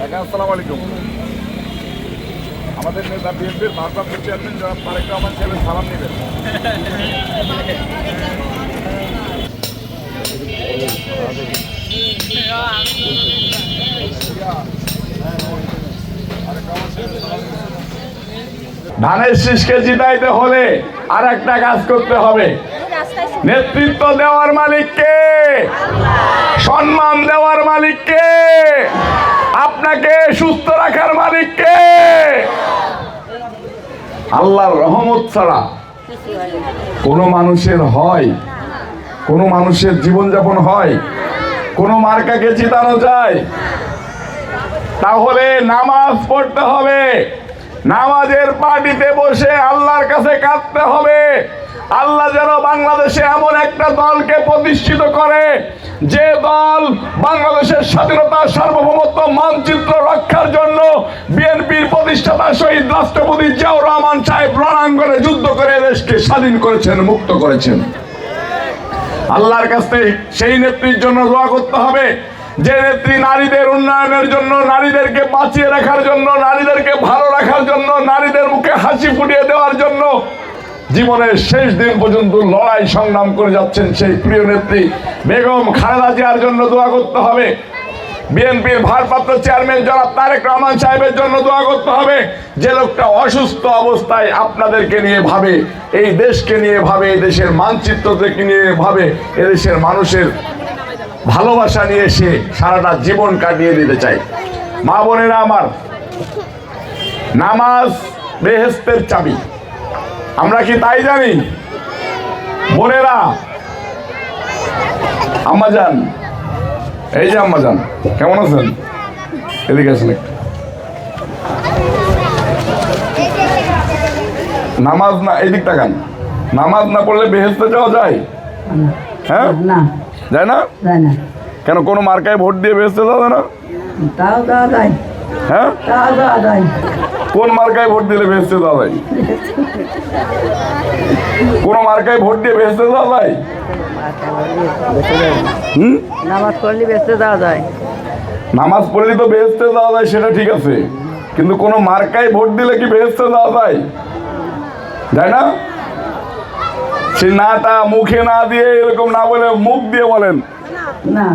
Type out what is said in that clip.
আলাইকুম। আমাদের নেতা বিএনপির ভারপ্রাপ্ত চেয়ারম্যান জনাব তারেক রহমান সাহেবের সালাম নেবেন। ধানের শীষকে জিতাইতে হলে আর একটা কাজ করতে হবে। নেতৃত্ব দেওয়ার মালিককে সম্মান দেওয়ার মালিককে আপনাকে সুস্থ রাখার মালিককে। আল্লাহর রহমত ছাড়া কোনো মানুষের হয়, কোনো মানুষের জীবনযাপন হয়, কোনো মার্কাকে জিতানো যায়। তাহলে নামাজ পড়তে হবে, নামাজের পার্টিতে বসে আল্লাহর কাছে কাঁদতে হবে। আল্লাহ যেন বাংলাদেশে এমন একটা দলকে প্রতিষ্ঠিত করে, যে দল বাংলাদেশের স্বাধীনতা, সার্বভৌমত্ব, মানচিত্র রক্ষার জন্য বিএনপির প্রতিষ্ঠাতা শহীদ রাষ্ট্রপতি জিয়াউর রহমান সাহেব রণাঙ্গনে যুদ্ধ করে দেশকে স্বাধীন করেছেন, মুক্ত করেছেন। আল্লাহর কাছে সেই নেত্রীর জন্য দোয়া করতে হবে। যে নেত্রী নারীদের উন্নয়নের জন্য, নারীদেরকে বাঁচিয়ে রাখার জন্য, নারীদেরকে ভালো রাখার জন্য, নারীদের মুখে হাসি ফুটিয়ে দেওয়ার জন্য জীবনের শেষ দিন পর্যন্ত লড়াই সংগ্রাম করে যাচ্ছেন সেই প্রিয় নেত্রী বেগম খালেদা জিয়ার জন্য দোয়া করতে হবে। বিএনপির ভারপ্রাপ্ত চেয়ারম্যান জনাব তারেক রহমান সাহেবের জন্য দোয়া করতে হবে। যে লোকটা অসুস্থ অবস্থায় আপনাদেরকে নিয়ে ভাবে, এই দেশকে নিয়ে ভাবে, এই দেশের মানচিত্র থেকে নিয়ে ভাবে এদেশের মানুষের ভালোবাসা নিয়ে সে সারাটা জীবন কাটিয়ে দিতে চায়। মা বোনেরা আমার, নামাজ বেহেস্তের চাবি। আমরা কি তাই জানি? বোনেরা আম্মাজান এই যে আম্মাজান কেমন আছেন? এদিকে আসেন একটু। নামাজ না এদিক তাকান নামাজ না পড়লে বেহেস্তে যাওয়া যায়? হ্যাঁ? না। যায় না? কেন কোনো মার্কায় ভোট দিয়ে বেহেস্তে যাওয়া যায় না? তাও দেওয়া যায়। হ্যাঁ? তাও দেওয়া যায়। কোন মার্কায় ভোট দিলে যাওয়া যায় কোন মার্কায় ভোট দিয়ে যায় হুম? নামাজ পড়লে বেঁচতে দেওয়া যায়। নামাজ পড়লে তো বেহেস্তে দেওয়া যায় সেটা ঠিক আছে। কিন্তু কোনো মার্কায় ভোট দিলে কি বেহেস্তে দেওয়া যায়? যায় না? সে নাটা মুখে না দিয়ে এরকম না বলে মুখ দিয়ে বলেন। না।